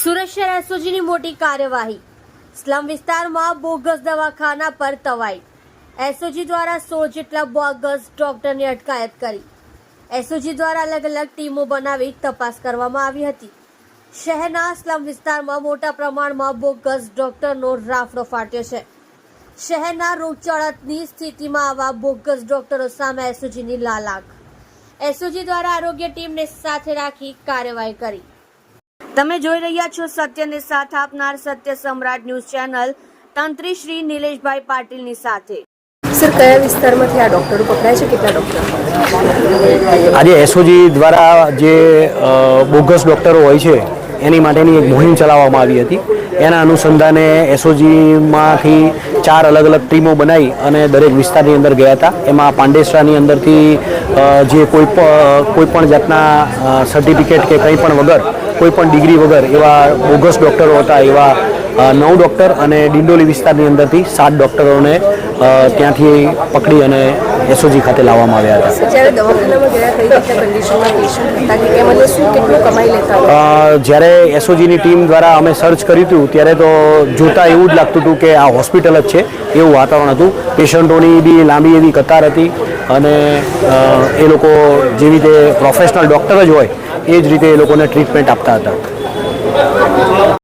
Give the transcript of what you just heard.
સુરત શહેર એસઓજીની મોટી કાર્યવાહી. સ્લમ વિસ્તારમાં બોગસ દવાખાના પર તવાઈ. એસઓજી દ્વારા સો જેટલા બોગસ ડોક્ટરની અટકાયત કરી. એસઓજી દ્વારા અલગ અલગ ટીમો બનાવી તપાસ કરવામાં આવી હતી. શહેરના સ્લમ વિસ્તારમાં મોટા પ્રમાણમાં બોગસ ડોક્ટરનો રાફડો ફાટ્યો છે. શહેરના રોગચાળાની સ્થિતિમાં આવા બોગસ ડોક્ટરો સામે એસઓજીની લાલાક. એસઓજી દ્વારા આરોગ્ય ટીમને સાથે રાખી કાર્યવાહી કરી. તમે જોઈ રહ્યા છો સત્યને સાથ આપનાર સત્ય સમ્રાટ ન્યૂઝ ચેનલ તંત્રી શ્રી નિલેશભાઈ પાટીલની સાથે. સર કયા વિસ્તારમાંથી આ ડોક્ટરો પકડાય છે? કેટલા ડોક્ટર આજે એસઓજી દ્વારા જે બોગસ ડૉક્ટરો હોય છે એની માટેની એક મુહિમ ચલાવવામાં આવી હતી. એના અનુસંધાને એસઓજીમાંથી ચાર અલગ અલગ ટીમો બનાવી અને દરેક વિસ્તારની અંદર ગયા હતા. એમાં પાંડેસરાની અંદરથી જે કોઈ પણ કોઈ પણ જાતના સર્ટિફિકેટ કે કંઈ પણ વગર કોઈ પણ ડિગ્રી વગર એવા બોગસ ડૉક્ટરો હતા એવા નવ ડૉક્ટર અને ડિંડોલી વિસ્તારની અંદરથી સાત ડૉક્ટરોને ત્યાંથી પકડી અને એસઓજી ખાતે લાવવામાં આવ્યા હતા. જ્યારે એસઓજીની ટીમ દ્વારા અમે સર્ચ કર્યું હતું ત્યારે તો જોતા એવું જ લાગતું હતું કે આ હોસ્પિટલ જ છે એવું વાતાવરણ હતું. પેશન્ટોની બી લાંબી એવી કતાર હતી અને એ લોકો જેવી રીતે પ્રોફેશનલ ડૉક્ટર જ હોય એ જ રીતે એ લોકોને ટ્રીટમેન્ટ આપતા હતા.